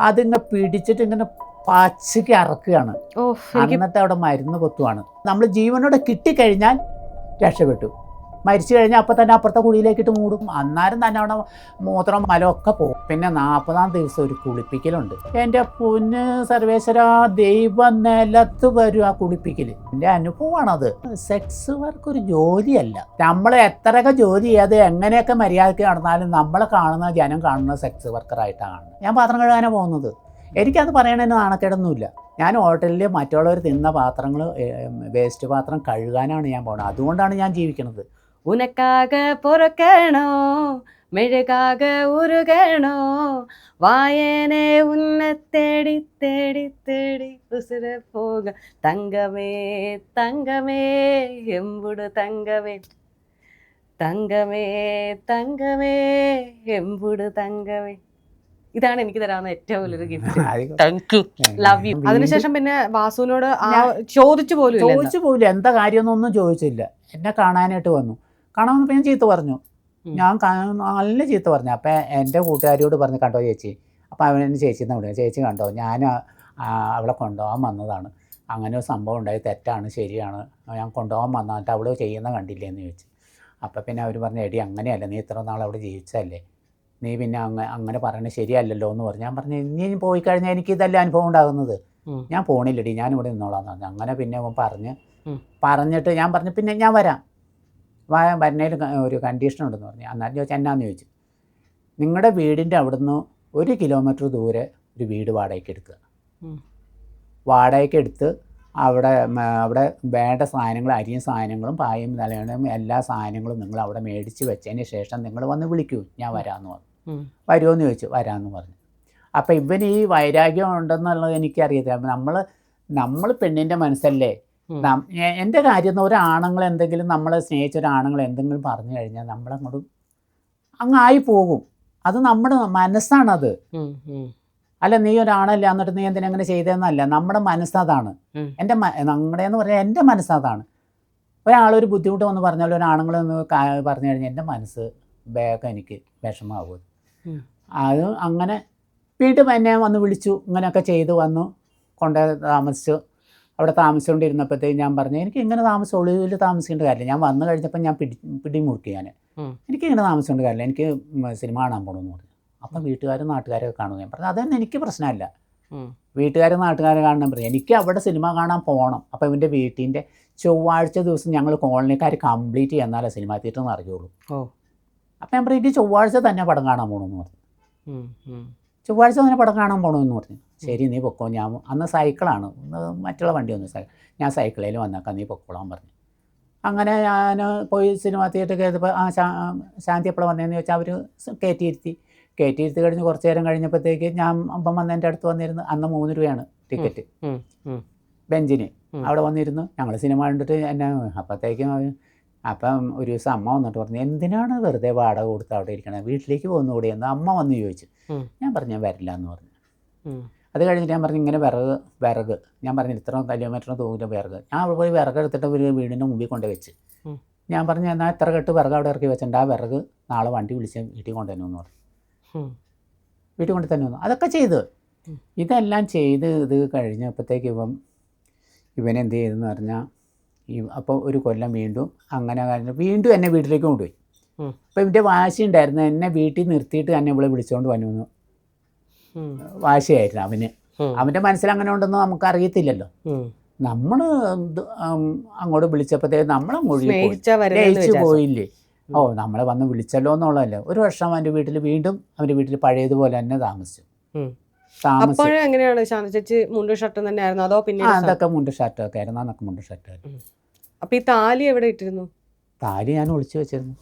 അതിങ്ങനെ പിടിച്ചിട്ട് ഇങ്ങനെ പച്ചയ്ക്ക് അറക്കുകയാണ്. അന്നത്തെ അവിടെ മരുന്ന് കൊത്തുവാണ്. നമ്മൾ ജീവനോടെ കിട്ടിക്കഴിഞ്ഞാൽ രക്ഷപ്പെട്ടു. മരിച്ചു കഴിഞ്ഞാൽ അപ്പം തന്നെ അപ്പുറത്തെ കുഴിയിലേക്കിട്ട് മൂടും. അന്നേരം തന്നെ അവിടെ മൂത്രം മലമൊക്കെ പോകും. പിന്നെ നാൽപ്പതാം ദിവസം ഒരു കുളിപ്പിക്കലുണ്ട്. എന്റെ പൊന്ന് സർവേശ്വര ദൈവ നിലത്ത് വരും ആ കുളിപ്പിക്കൽ എന്റെ അനുഭവമാണത്. സെക്സ് വർക്ക് ഒരു ജോലിയല്ല. നമ്മൾ എത്രയൊക്കെ ജോലി ചെയ്യാതെ എങ്ങനെയൊക്കെ മര്യാദയ്ക്ക് നടന്നാലും നമ്മളെ കാണുന്ന ജനം കാണുന്ന സെക്സ് വർക്കറായിട്ടാണ് ഞാൻ പാത്രം കഴുകാനാണ് പോകുന്നത്. എനിക്കത് പറയണതിന് നാണക്കേടൊന്നുമില്ല. ഞാൻ ഹോട്ടലിൽ മറ്റുള്ളവർ തിന്ന പാത്രങ്ങൾ വേസ്റ്റ് പാത്രം കഴുകാനാണ് ഞാൻ പോകുന്നത്. അതുകൊണ്ടാണ് ഞാൻ ജീവിക്കുന്നത് ഉനക്കാക പൊറക്കണോ മെഴുകാക ഉരുകണോ വായനെ ഉന്നെ തേടി തേടി തേടി ഉസുര പോക തങ്കമേ തങ്കമേ എമ്പുട് തങ്കമേ തങ്കമേ തങ്കമേ എമ്പുട് തങ്കമേ ഇതാണ് എനിക്ക് തരാവുന്ന ഏറ്റവും വലിയൊരു gift thank you love you അതിനുശേഷം പിന്നെ വാസുവിനോട് ചോദിച്ചു പോലും ചോദിച്ചു പോലും എന്താ കാര്യമൊന്നും ചോദിച്ചില്ല. എന്നെ കാണാനായിട്ട് വന്നു. കാണാൻ വന്നപ്പോൾ ഞാൻ ചീത്ത പറഞ്ഞു. ഞാൻ നല്ല ചീത്ത പറഞ്ഞു. അപ്പം എന്റെ കൂട്ടുകാരിയോട് പറഞ്ഞു കണ്ടോ ചേച്ചി? അപ്പോൾ അവൻ എന്നെ ചേച്ചി എന്ന് വിളിക്കുക ചേച്ചി കണ്ടോ? ഞാൻ അവളെ കൊണ്ടുപോകാൻ വന്നതാണ്. അങ്ങനെ ഒരു സംഭവം ഉണ്ടായി. തെറ്റാണ് ശരിയാണ്. ഞാൻ കൊണ്ടുപോകാൻ വന്നിട്ട് അവൾ ചെയ്യുന്ന കണ്ടില്ലേ? എന്ന് ചോദിച്ചു. അപ്പം പിന്നെ അവർ പറഞ്ഞു എടി അങ്ങനെയല്ല. നീ ഇത്ര നാൾ അവിടെ ജീവിച്ചല്ലേ നീ പിന്നെ അങ്ങ് അങ്ങനെ പറയണത് ശരിയല്ലല്ലോ എന്ന് പറഞ്ഞു. ഞാൻ പറഞ്ഞു ഇനി പോയി കഴിഞ്ഞാൽ എനിക്ക് ഇതല്ല അനുഭവം ഉണ്ടാകുന്നത്? ഞാൻ പോണില്ലടി. ഞാൻ ഇവിടെ നിന്നോളാന്ന് പറഞ്ഞു. അങ്ങനെ പിന്നെ അവൻ പറഞ്ഞ് പറഞ്ഞിട്ട് ഞാൻ പറഞ്ഞു പിന്നെ ഞാൻ വരാം. വാ വരുന്നതിൽ ഒരു കണ്ടീഷൻ ഉണ്ടെന്ന് പറഞ്ഞു. അന്നേരം ചോദിച്ചാൽ എന്നാന്ന് ചോദിച്ചു. നിങ്ങളുടെ വീടിന്റെ അവിടുന്ന് ഒരു കിലോമീറ്റർ ദൂരെ ഒരു വീട് വാടകയ്ക്ക് എടുക്കുക. വാടകയ്ക്കെടുത്ത് വാടകയ്ക്ക് എടുത്ത് അവിടെ അവിടെ വേണ്ട സാധനങ്ങൾ അരിയും സാധനങ്ങളും പായും നിലയും എല്ലാ സാധനങ്ങളും നിങ്ങൾ അവിടെ മേടിച്ച് വെച്ചതിന് ശേഷം നിങ്ങൾ വന്ന് വിളിക്കൂ. ഞാൻ വരാമെന്ന് പറഞ്ഞു. വരുമെന്ന് ചോദിച്ചു. വരാമെന്ന് പറഞ്ഞു. അപ്പം ഇവന് ഈ വൈരാഗ്യം ഉണ്ടെന്നുള്ളത് എനിക്കറിയത്തില്ല. നമ്മൾ നമ്മൾ പെണ്ണിന്റെ മനസ്സല്ലേ? എന്റെ കാര്യം എന്ന് ഒരാണുങ്ങൾ എന്തെങ്കിലും നമ്മളെ സ്നേഹിച്ച ഒരാണുങ്ങൾ എന്തെങ്കിലും പറഞ്ഞു കഴിഞ്ഞാൽ നമ്മളങ്ങോട്ട് അങ്ങായി പോകും. അത് നമ്മുടെ മനസ്സാണത്. അല്ല നീ ഒരാണല്ല എന്നിട്ട് നീ എന്തിനാ അങ്ങനെ ചെയ്തതെന്നല്ല. നമ്മുടെ മനസ്സതാണ്. എന്റെ നമ്മുടെ എന്ന് പറഞ്ഞാൽ എന്റെ മനസ്സതാണ് ഒരാളൊരു ബുദ്ധിമുട്ട് വന്ന് പറഞ്ഞാൽ ഒരാണുങ്ങളൊന്ന് എന്ന് പറഞ്ഞു കഴിഞ്ഞാൽ എന്റെ മനസ്സ് വേഗം എനിക്ക് വിഷമാവും ഉം. അത് അങ്ങനെ വീട്ടിൽ എന്നെ വന്ന് വിളിച്ചു ഇങ്ങനെയൊക്കെ ചെയ്തു വന്നു കൊണ്ടുപോയി താമസിച്ചു. അവിടെ താമസിച്ചുകൊണ്ടിരുന്നപ്പോഴത്തേക്ക് ഞാൻ പറഞ്ഞു എനിക്ക് ഇങ്ങനെ താമസം ഒളിവിൽ താമസിക്കേണ്ട കാര്യമില്ല. ഞാൻ വന്നു കഴിഞ്ഞപ്പോൾ ഞാൻ പിടി പിടിമുറുക്കി ഞാൻ എനിക്ക് ഇങ്ങനെ താമസിക്കേണ്ട കാര്യമില്ല. എനിക്ക് സിനിമ കാണാൻ പോകണമെന്ന് പറഞ്ഞു. അപ്പം വീട്ടുകാരും നാട്ടുകാരൊക്കെ കാണുമെന്ന് ഞാൻ പറഞ്ഞു. അതൊന്നും എനിക്ക് പ്രശ്നമല്ല. വീട്ടുകാരും നാട്ടുകാരും കാണണം പറഞ്ഞു. എനിക്ക് അവിടെ സിനിമ കാണാൻ പോകണം അപ്പോൾ ഇവന്റെ വീട്ടിന്റെ ചൊവ്വാഴ്ച ദിവസം ഞങ്ങൾ കോളനിക്കാർ കംപ്ലീറ്റ് ചെയ്യുന്നാലേ സിനിമ തിയേറ്റർ എന്ന് അറിയുള്ളൂ. അപ്പം ഞാൻ പറഞ്ഞു എനിക്ക് ചൊവ്വാഴ്ച തന്നെ പടം കാണാൻ പോകണമെന്ന് പറഞ്ഞു. ചൊവ്വാഴ്ച തന്നെ പടം കാണാൻ പോകണമെന്ന് പറഞ്ഞു. ശരി നീ പൊക്കോ. ഞാൻ അന്ന് സൈക്കിളാണ്. മറ്റുള്ള വണ്ടിയൊന്നും സൈക്കിൾ ഞാൻ സൈക്കിളിൽ വന്നേക്കാം. നീ പൊക്കോളാൻ പറഞ്ഞു. അങ്ങനെ ഞാൻ പോയി സിനിമ തിയേറ്റർ കയറിയപ്പോൾ ആ ശാന്തി എപ്പോഴാണ് വന്നതെന്ന് ചോദിച്ചാൽ അവർ കയറ്റിയിരുത്തി കയറ്റിയിരുത്തി കഴിഞ്ഞ് കുറച്ച് നേരം കഴിഞ്ഞപ്പോഴത്തേക്ക് ഞാൻ അപ്പം വന്ന് എന്റെ അടുത്ത് വന്നിരുന്നു. അന്ന് മൂന്ന് രൂപയാണ് ടിക്കറ്റ്. ബെഞ്ചിന്. അവിടെ വന്നിരുന്നു. ഞങ്ങൾ സിനിമ കണ്ടിട്ട് എന്നെ അപ്പോഴത്തേക്കും അപ്പം ഒരു ദിവസം അമ്മ വന്നിട്ട് പറഞ്ഞു എന്തിനാണ് വെറുതെ വാടക കൊടുത്ത് അവിടെ ഇരിക്കണത് വീട്ടിലേക്ക് പോകുന്നുകൂടി എന്ന് അമ്മ വന്ന് ചോദിച്ചു. ഞാൻ പറഞ്ഞു ഞാൻ വരില്ല എന്ന് പറഞ്ഞു. അത് കഴിഞ്ഞിട്ട് ഞാൻ പറഞ്ഞു ഇങ്ങനെ വിറക് വിറക്. ഞാൻ പറഞ്ഞു ഇത്ര കിലോമീറ്ററിന് തോന്നില്ല വിറക്. ഞാൻ അവിടെ പോയി വിറക് എടുത്തിട്ട് ഒരു വീടിന്റെ മുമ്പിൽ കൊണ്ട് വെച്ച്. ഞാൻ പറഞ്ഞു എന്നാൽ ഇത്ര കെട്ട് വിറക് അവിടെ ഇറക്കി വെച്ചിട്ടുണ്ട് ആ വിറക് നാളെ വണ്ടി വിളിച്ച് വീട്ടിൽ കൊണ്ടുവന്നു എന്ന് പറഞ്ഞു. വീട്ടിൽ കൊണ്ട് തന്നെ വന്നു. അതൊക്കെ ചെയ്ത്. ഇതെല്ലാം ചെയ്ത് ഇത് കഴിഞ്ഞപ്പോഴത്തേക്ക് ഇവൻ എന്ത് ചെയ്തെന്ന് പറഞ്ഞാൽ ഈ അപ്പോൾ ഒരു കൊല്ലം വീണ്ടും അങ്ങനെ വീണ്ടും എന്നെ വീട്ടിലേക്ക് കൊണ്ടുപോയി. അപ്പോൾ ഇവന്റെ വാശി ഉണ്ടായിരുന്നു. എന്നെ വീട്ടിൽ നിർത്തിയിട്ട് തന്നെ ഇവിടെ വിളിച്ചുകൊണ്ട് വന്നു. എന്ന്. വാശിയായിരുന്നു അവന്. അവന്റെ അവന്റെ മനസ്സിൽ അങ്ങനെ ഉണ്ടെന്ന് നമുക്ക് അറിയത്തില്ലല്ലോ ഉം. നമ്മൾ അങ്ങോട്ട് വിളിച്ചപ്പോഴത്തേക്ക് നമ്മളെ ലയിച്ചു പോയില്ലേ? ഓ നമ്മളെ വന്ന് വിളിച്ചല്ലോ എന്നുള്ളതല്ലേ. ഒരു വർഷം അവന്റെ വീട്ടിൽ വീണ്ടും അവന്റെ വീട്ടിൽ പഴയതുപോലെ തന്നെ താമസിച്ചു. അപ്പോഴും എങ്ങനെയാണ് ശാന്ത ചേച്ചി മുണ്ട് ഷർട്ട് തന്നെയായിരുന്നു അതോ പിന്നെ അതൊക്കെ മുണ്ട് ഷർട്ടൊക്കെ ആയിരുന്നു. അന്നൊക്കെ മുണ്ട് ഷർട്ടായിരുന്നു അപ്പൊ ഈ താലി എവിടെ ഇട്ടിരുന്നു? താലി ഞാൻ ഒളിച്ചു വെച്ചിരുന്നു.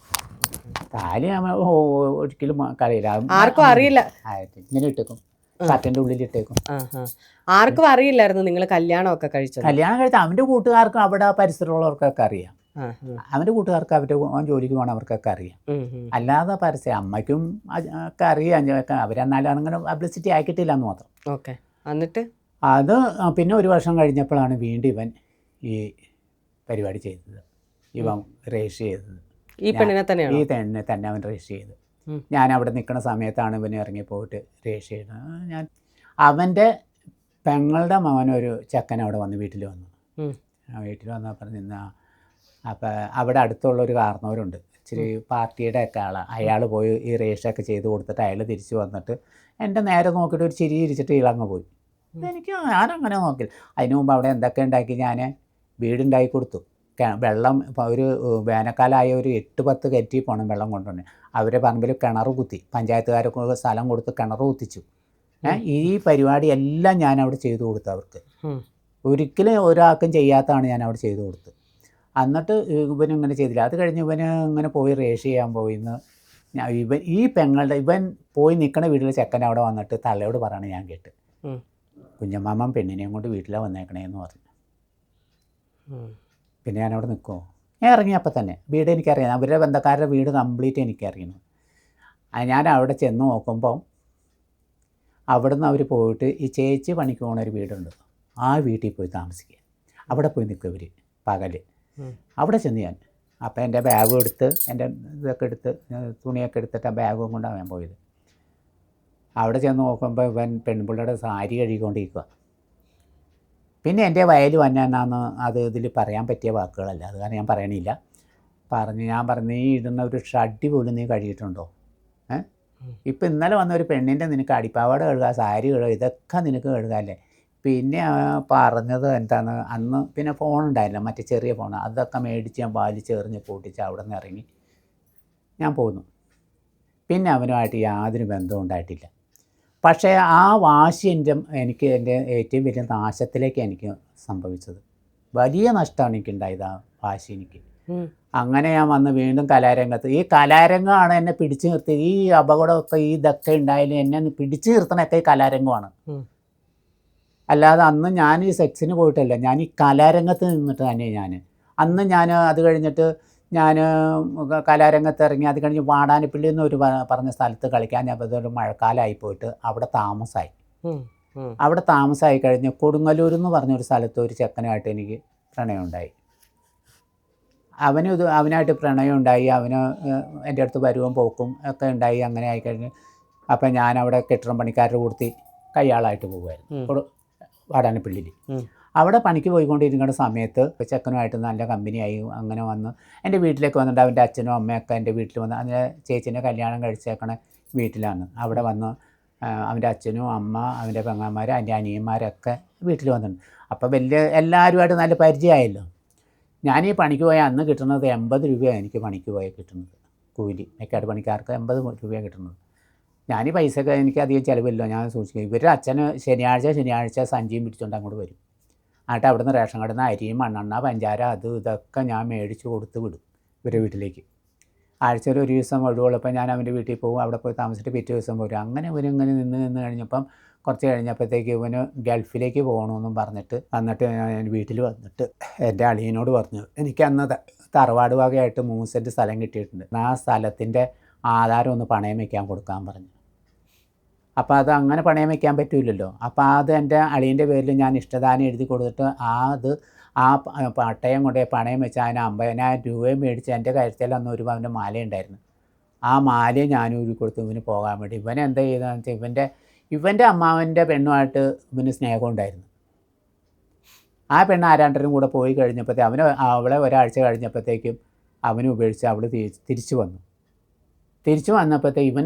താലി ഞാൻ ഒരിക്കലും കളയില്ല ആർക്കും അറിയില്ല. ഇങ്ങനെ ഇട്ടേക്കും. ഷർട്ടിന്റെ ഉള്ളിൽ ഇട്ടേക്കും. ആർക്കും അറിയില്ലായിരുന്നു നിങ്ങൾ കല്യാണമൊക്കെ കഴിച്ചത്. കല്യാണം കഴിച്ച അവന്റെ കൂട്ടുകാർക്കും അവിടെ പരിസരമുള്ളവർക്കൊക്കെ അറിയാം. അവന്റെ കൂട്ടുകാർക്ക് അവരുടെ ജോലിക്ക് പോകണം അവർക്കൊക്കെ അറിയാം. അല്ലാതെ പരസ്യം അമ്മയ്ക്കും ഒക്കെ അറിയാം. അവരെന്നാലും അങ്ങനെ പബ്ലിസിറ്റി ആക്കിയിട്ടില്ല എന്ന് മാത്രം. ഓക്കെ. എന്നിട്ട്? അത് പിന്നെ ഒരു വർഷം കഴിഞ്ഞപ്പോഴാണ് വീണ്ടും ഇവൻ ഈ പരിപാടി ചെയ്തത്. ഇവൻ രജിസ്റ്റർ ചെയ്തത്. ഈ പെണ്ണിനെ തന്നെ ഈ തന്നെ തന്നെ അവൻ രജിസ്റ്റർ ചെയ്ത്. ഉം. ഞാൻ അവിടെ നിൽക്കുന്ന സമയത്താണ് ഇവന് ഇറങ്ങി പോയിട്ട് രജിസ്റ്റർ ചെയ്തത് ഞാൻ അവന്റെ പെങ്ങളുടെ മകനൊരു ചെക്കൻ അവിടെ വന്ന് വീട്ടിൽ വന്നു. വീട്ടിൽ വന്നപ്പോൾ നിന്ന അപ്പം അവിടെ അടുത്തുള്ളൊരു കാരണവരുണ്ട് ഇച്ചിരി പാർട്ടിയുടെ ഒക്കെ ആളാണ് അയാൾ പോയി ഈ റേഷൊക്കെ ചെയ്ത് കൊടുത്തിട്ട് അയാൾ തിരിച്ചു വന്നിട്ട് എന്റെ നേരെ നോക്കിയിട്ട് ഒരു ചിരി ചിരിച്ചിട്ട് ഇളങ്ങ് പോയി. എനിക്ക് ഞാനങ്ങനെ നോക്കില്ല. അതിന് മുമ്പ് അവിടെ എന്തൊക്കെ ഉണ്ടാക്കി ഞാൻ വീടുണ്ടാക്കി കൊടുത്തു. വെള്ളം ഒരു വേനൽക്കാലമായ ഒരു എട്ട് പത്ത് കയറ്റി പോകണം വെള്ളം കൊണ്ടുവന്നെ. അവരെ പറമ്പിൽ കിണർ കുത്തി പഞ്ചായത്തുകാരൊക്കെ സ്ഥലം കൊടുത്ത് കിണർ കുത്തിച്ചു. ഈ പരിപാടി എല്ലാം ഞാൻ അവിടെ ചെയ്തു കൊടുത്തു അവർക്ക്. ഒരിക്കലും ഒരാൾക്കും ചെയ്യാത്തതാണ് ഞാൻ അവിടെ ചെയ്തു കൊടുത്തത് എന്നിട്ട് ഇവൻ ഇങ്ങനെ ചെയ്തില്ല. അത് കഴിഞ്ഞ് ഇവന് ഇങ്ങനെ പോയി റേഷ് ചെയ്യാൻ പോയിന്ന് ഞാൻ ഇവൻ ഈ പെങ്ങളുടെ ഇവൻ പോയി നിൽക്കണ വീട്ടിലെ ചെക്കൻ അവിടെ വന്നിട്ട് തള്ളയോട് പറയണ ഞാൻ കേട്ട്. കുഞ്ഞമ്മാമ്മ പെണ്ണിനെയും കൊണ്ട് വീട്ടിലാണ് വന്നേക്കണേന്ന് പറഞ്ഞു. പിന്നെ ഞാൻ അവിടെ നിൽക്കുമോ ഞാൻ ഇറങ്ങിയപ്പോൾ തന്നെ വീട് എനിക്കറിയാം. അവരുടെ ബന്ധക്കാരുടെ വീട് കംപ്ലീറ്റ് എനിക്കറിയണം. ഞാൻ അവിടെ ചെന്ന് നോക്കുമ്പോൾ അവിടുന്ന് അവർ പോയിട്ട് ഈ ചേച്ചി പണിക്ക് പോകുന്ന ഒരു വീടുണ്ട്. ആ വീട്ടിൽ പോയി താമസിക്കുക. അവിടെ പോയി നിൽക്കും ഇവർ പകൽ അവിടെ ചെന്ന് ഞാൻ അപ്പോൾ എന്റെ ബാഗും എടുത്ത് എന്റെ ഇതൊക്കെ എടുത്ത് തുണിയൊക്കെ എടുത്തിട്ട് ആ ബാഗും കൊണ്ടാണ് ഞാൻ പോയത്. അവിടെ ചെന്ന് നോക്കുമ്പോൾ ഇവൻ പെൺപിള്ളയുടെ സാരി കഴുകിക്കൊണ്ടിരിക്കുക പിന്നെ എന്റെ വയൽ വന്നാന്ന് അത് ഇതിൽ പറയാൻ പറ്റിയ വാക്കുകളല്ല. അത് കാരണം ഞാൻ പറയണില്ല. പറഞ്ഞ് ഞാൻ പറഞ്ഞ് നീ ഇടുന്ന ഒരു ഷഡ്ഡി പോലും നീ കഴുകിയിട്ടുണ്ടോ? ഏ? ഇപ്പം ഇന്നലെ വന്ന ഒരു പെണ്ണിന്റെ നിനക്ക് അടിപ്പാവാട കഴുകുക സാരി കഴുകുക ഇതൊക്കെ നിനക്ക് കഴുകാല്ലേ പിന്നെ പറഞ്ഞത് എന്താണ് അന്ന് പിന്നെ ഫോൺ ഉണ്ടായില്ല മറ്റേ ചെറിയ ഫോൺ അതൊക്കെ മേടിച്ച് ഞാൻ പാലിച്ച് എറിഞ്ഞ് പൊട്ടിച്ച് അവിടെ നിന്ന് ഇറങ്ങി. ഞാൻ പോന്നു. പിന്നെ അവനുമായിട്ട് യാതൊരു ബന്ധവും ഉണ്ടായിട്ടില്ല. പക്ഷേ ആ വാശി എന്റെ എനിക്ക് എന്റെ ഏറ്റവും വലിയ നാശത്തിലേക്ക് എനിക്ക് സംഭവിച്ചത്. വലിയ നഷ്ടമാണ് എനിക്കുണ്ടായത് ആ വാശി എനിക്ക്. അങ്ങനെ ഞാൻ വന്ന് വീണ്ടും കലാരംഗത്ത് ഈ കലാരംഗമാണ് എന്നെ പിടിച്ചു നിർത്തിയത്. ഈ അപകടമൊക്കെ ഈ ഇതൊക്കെ ഉണ്ടായാലും എന്നെ ഒന്ന് പിടിച്ചു നിർത്തണൊക്കെ ഈ കലാരംഗമാണ്. അല്ലാതെ അന്ന് ഞാൻ ഈ സെക്സിന് പോയിട്ടല്ല ഞാൻ ഈ കലാരംഗത്ത് നിന്നിട്ട് തന്നെ ഞാൻ. അന്ന് ഞാൻ അത് കഴിഞ്ഞിട്ട് ഞാൻ കലാരംഗത്ത് ഇറങ്ങി അത് കഴിഞ്ഞ് വാടാനപ്പള്ളി എന്നൊരു പറഞ്ഞ സ്ഥലത്ത് കളിക്കാൻ ഞാൻ ഒരു മഴക്കാലമായി പോയിട്ട് അവിടെ താമസമായി. അവിടെ താമസമായി കഴിഞ്ഞ് കൊടുങ്ങല്ലൂർ എന്ന് പറഞ്ഞൊരു സ്ഥലത്ത് ഒരു ചെക്കനുമായിട്ട് എനിക്ക് പ്രണയമുണ്ടായി ഉണ്ടായി അവനും ഇത് അവനായിട്ട് പ്രണയം ഉണ്ടായി അവന് എന്റെ അടുത്ത് വരുവും പോക്കും ഒക്കെ ഉണ്ടായി അങ്ങനെ ആയിക്കഴിഞ്ഞ് അപ്പം ഞാൻ അവിടെ കെട്ടിടം പണിക്കാരുടെ കൂടത്തി കയ്യാളായിട്ട് പോകുമായിരുന്നു. വാടാനപ്പള്ളിയിൽ. അവിടെ പണിക്ക് പോയിക്കൊണ്ടിരിക്കുന്ന സമയത്ത് ചെക്കനുമായിട്ട് നല്ല കമ്പനിയായി. അങ്ങനെ വന്ന് എന്റെ വീട്ടിലേക്ക് വന്നിട്ട് അവന്റെ അച്ഛനും അമ്മയൊക്കെ എന്റെ വീട്ടിൽ വന്ന് അതിന്റെ ചേച്ചീന്റെ കല്യാണം കഴിച്ചേക്കണ വീട്ടിലാണ്. അവിടെ വന്ന് അവന്റെ അച്ഛനും അമ്മ അവന്റെ പെങ്ങന്മാർ എന്റെ അനിയന്മാരൊക്കെ വീട്ടിൽ വന്നിട്ടുണ്ട്. അപ്പോൾ വലിയ എല്ലാവരുമായിട്ട് നല്ല പരിചയമായല്ലോ. ഞാൻ ഈ പണിക്ക് പോയ അന്ന് കിട്ടുന്നത് എൺപത് രൂപയാണ് എനിക്ക് പണിക്ക് പോയാൽ കിട്ടുന്നത്. കൂലി. മെക്കാട് പണിക്കാർക്ക് എൺപത് രൂപയാണ് കിട്ടുന്നത്. ഞാൻ ഈ പൈസയൊക്കെ എനിക്ക് അധികം ചിലവില്ല. ഞാൻ സൂക്ഷിക്കും. ഇവരുടെ അച്ഛന് ശനിയാഴ്ച ശനിയാഴ്ച സഞ്ചിയും പിടിച്ചുകൊണ്ട് അങ്ങോട്ട് വരും. എന്നിട്ട് അവിടുന്ന് റേഷൻ കടന്ന് അരിയും മണ്ണെണ്ണ പഞ്ചാര അത് ഇതൊക്കെ ഞാൻ മേടിച്ച് കൊടുത്ത് വിടും ഇവരുടെ വീട്ടിലേക്ക്. ആഴ്ചയിൽ ഒരു ദിവസം ഒഴിവുള്ളപ്പോൾ ഞാൻ അവന്റെ വീട്ടിൽ പോകും. അവിടെ പോയി താമസിച്ചിട്ട് പിറ്റേ ദിവസം പോരും. അങ്ങനെ ഇവനിങ്ങനെ നിന്ന് നിന്ന് കഴിഞ്ഞപ്പം കുറച്ച് കഴിഞ്ഞപ്പോഴത്തേക്ക് ഇവന് ഗൾഫിലേക്ക് പോകണമെന്നും പറഞ്ഞിട്ട് വന്നിട്ട് ഞാൻ വീട്ടിൽ വന്നിട്ട് എന്റെ അളിയനോട് പറഞ്ഞു എനിക്ക് അന്ന് തറവാട് വകയായിട്ട് മൂന്ന് സെന്റ് സ്ഥലം കിട്ടിയിട്ടുണ്ട്. ആ സ്ഥലത്തിന്റെ ആധാരം ഒന്ന് പണയം വയ്ക്കാൻ കൊടുക്കാൻ പറഞ്ഞു. അപ്പോൾ അത് അങ്ങനെ പണയം വയ്ക്കാൻ പറ്റില്ലല്ലോ അപ്പോൾ അത് എന്റെ അളിയന്റെ പേരിൽ ഞാൻ ഇഷ്ടദാനം എഴുതി കൊടുത്തിട്ട് ആ അത് ആ പട്ടയം കൊണ്ട് പണയം വെച്ച് അതിന് അമ്പതിനായിരം രൂപയും മേടിച്ച് എന്റെ കരുത്തിൽ അന്ന് ഒരു പവന്റെ മാല ഉണ്ടായിരുന്നു ആ മാലയും ഞാൻ ഊരി കൊടുത്തു ഇവന് പോകാൻ വേണ്ടി. ഇവൻ എന്താ ചെയ്തതെന്ന് വെച്ചാൽ ഇവന്റെ ഇവന്റെ അമ്മാവന്റെ പെണ്ണുമായിട്ട് ഇവന് സ്നേഹം ഉണ്ടായിരുന്നു. ആ പെണ്ണ് ആരാണ്ടരും കൂടെ പോയി കഴിഞ്ഞപ്പോഴത്തേ അവന് അവളെ ഒരാഴ്ച കഴിഞ്ഞപ്പോഴത്തേക്കും അവനെ ഉപേക്ഷിച്ച് അവൾ തിരിച്ചു വന്നു. തിരിച്ചു വന്നപ്പോഴത്തേ ഇവൻ